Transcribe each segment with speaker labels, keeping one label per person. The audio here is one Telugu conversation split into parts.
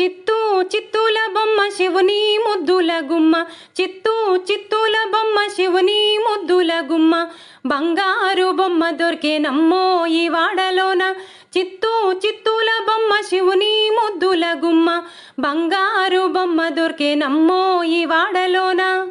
Speaker 1: చిత్తూ చిత్తూల బొమ్మ శివుని ముద్దుల గుమ్మ. చిత్తూ చిత్తూల బొమ్మ శివుని ముద్దుల గుమ్మ. బంగారు బొమ్మ దొరికే నమ్మో ఈ వాడలోన. చిత్తూ చిత్తూల బొమ్మ శివుని ముద్దుల గుమ్మ. బంగారు బొమ్మ దొరికే నమ్మో ఈ వాడలోన.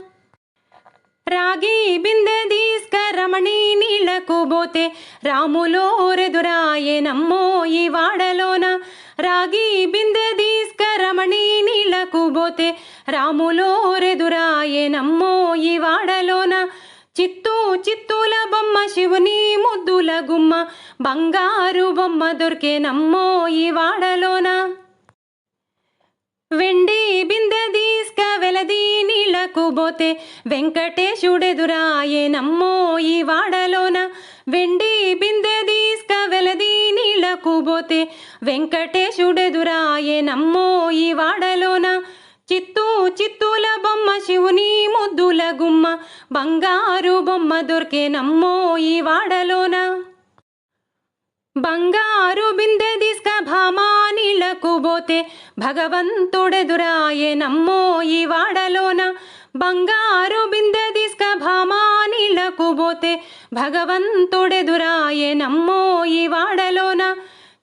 Speaker 1: రాగి బిందె తీసుకరమణి నీళ్ళకు పోతే రాములోరెదురాయే నమ్మో ఈ వాడలోన. రాగి బిందె తీసుకరమణి నీళ్ళకు పోతే రాములోరెదురాయే నమ్మో ఈ వాడలోన. చిత్తూ చిత్తూల బొమ్మ శివుని ముద్దుల గుమ్మ బంగారు బొమ్మ దొరికే నమ్మో ఈ వాడలోన. వెండి బిందె తీసుక వెలది నీళ్ళకు పోతే వెంకటేశుడెదురాయే నమ్మో ఈ వాడలోన. వెండి బిందె తీసుక వెలది నీళ్ళకు పోతే వెంకటేశుడెదురాయే నమ్మో ఈ వాడలోన. చిత్తూ చిత్తూల బొమ్మ శివుని ముద్దుల గుమ్మ బంగారు బొమ్మ దొరికే నమ్మో ఈ వాడలోన. బంగారు బిందె తీసుక భామా నీళ్ళకు పోతే భగవంతుడెదురాయే నమ్మో ఈ వాడలోన. బంగారు బిందె తీసుక భామా నీళ్ళకు పోతే భగవంతుడెదురాయే నమ్మో ఈ వాడలోన.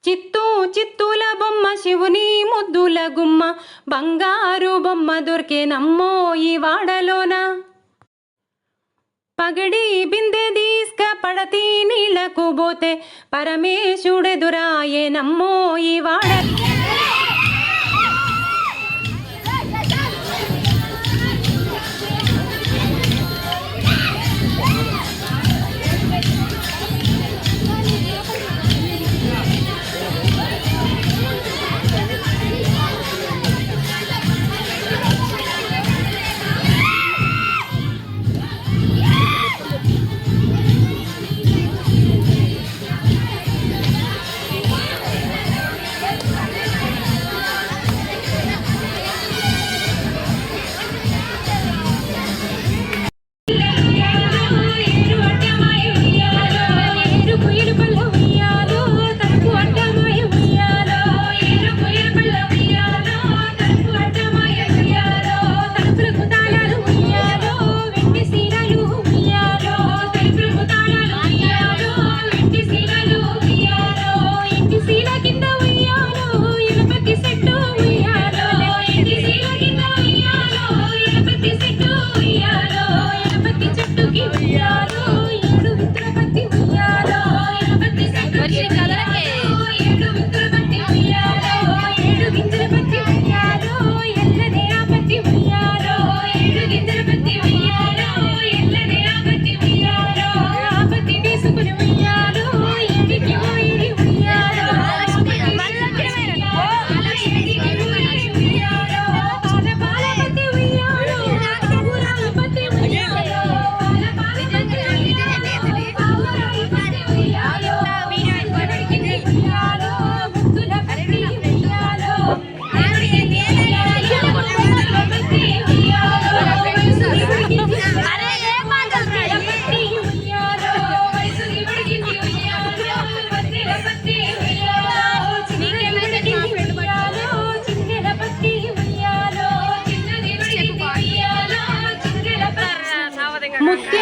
Speaker 1: చిత్తూ చిత్తూల బొమ్మ శివుని ముద్దుల గుమ్మ బంగారు బొమ్మ దొరికే నమ్మో ఈ వాడలోన. పగడి బిందె దీస్క పడతి నీళ్ళకు పోతే పరమేశుడెదురాయే నమ్మో ఈ వాడ
Speaker 2: Yeah.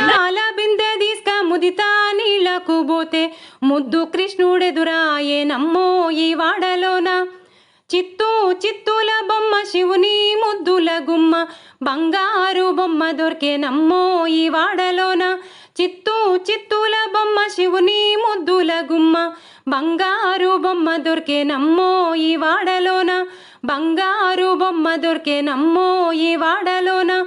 Speaker 1: నాల బిందె దీస్క ముదితా నీళ్ళకు పోతే ముద్దు కృష్ణుడెదురాయే నమ్మో ఈ వాడలోన. చిత్తూ చిత్తూల బొమ్మ శివుని ముద్దుల గుమ్మ. బంగారు బొమ్మ దొరికే నమ్మో ఈ వాడలోన. చిత్తూ చిత్తూల బొమ్మ శివుని ముద్దుల గుమ్మ. బంగారు బొమ్మ దొరికే నమ్మో ఈ వాడలోన. బంగారు బొమ్మ దొరికే నమ్మో ఈ వాడలోన.